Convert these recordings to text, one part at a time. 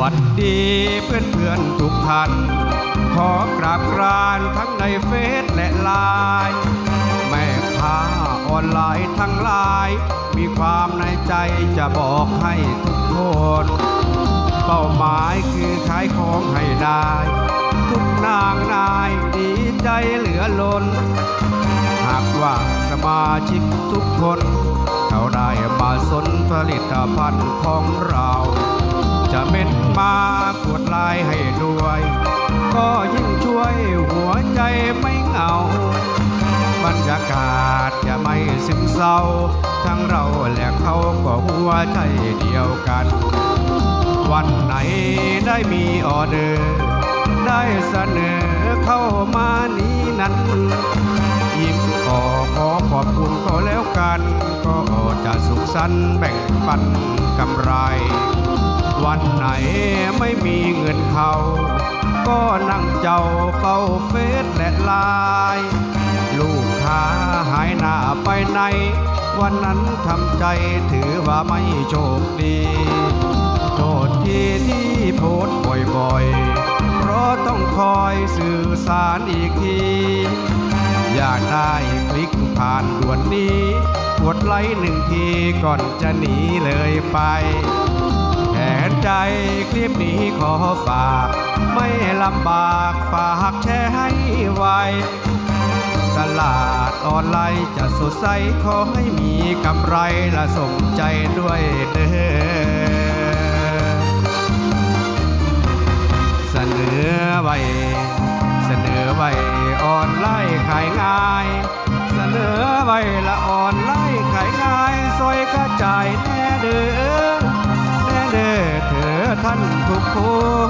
วัสดีเพื่อนเพื่อนทุกท่าน ขอกราบกรานทั้งในเฟซและไลน์แม่ค้าออนไลน์ทั้งหลาย มีความในใจจะบอกให้ทุกคนเป้าหมายคือขายของให้ได้ ทุกนางนายดีใจเหลือล้น หากว่าสมาชิกทุกคนเขาได้มาสนผลิตภัณฑ์ของเรา จะเม็น มากดลค์ให้ด้วย ก็ยิ่งช่วยหัวใจไม่เหงา บรรยากาศจะไม่ซึมเศร้า ทั้งเราและเขาก็หัวใจเดียวกัน วันไหนได้มีออเดอร์ ได้เสนอเข้ามานี้นั้นยิ้มก็ขอขอบคุณก็แล้วกัน ก็จะสุขสันต์แบ่งปันกำไร วันไหนไม่มีเงินเขา ก็นั่งเจ้าเฝ้าเฟซและไลน์ลูกค้าหายหน้าไปไหน วันนั้นทำใจถือว่าไม่โชคดีโทษทีที่โพสบ่อยๆ เพราะต้องคอยสื่อสารอีกทีอยากได้คลิกผ่านด่วนนี้กดไลค์หนึ่งทีก่อนจะหนีเลยไป นใจคลิปนี้ขอฝาก ไม่ลำบากฝากแชร์ให้ไวตลาดออนไลน์จะสดใสขอให้มีกำไรและสมใจด้วยเด้อเสนอไว้เสนอไว้ออนไลน์ขายง่าย เสนอไว้ละออนไลน์ขายง่ายซอยกระจายแท่านทุกค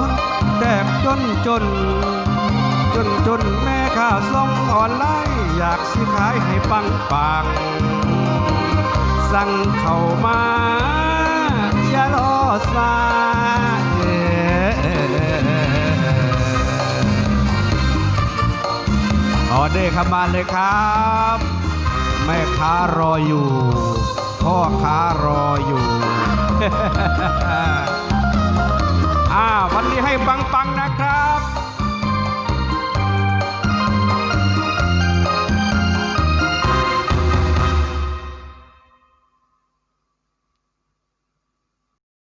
นแทบจนจน จนจนแม่ข้าส่งออนไลน์อยากสิขายให้ปังปัง สั่งเข้ามา อย่ารอสายออเดอร์เข้ามาเลยครับ แม่ค้ารออยู่ พ่อค้ารออยู่ วันนี้ให้ปังๆนะครับ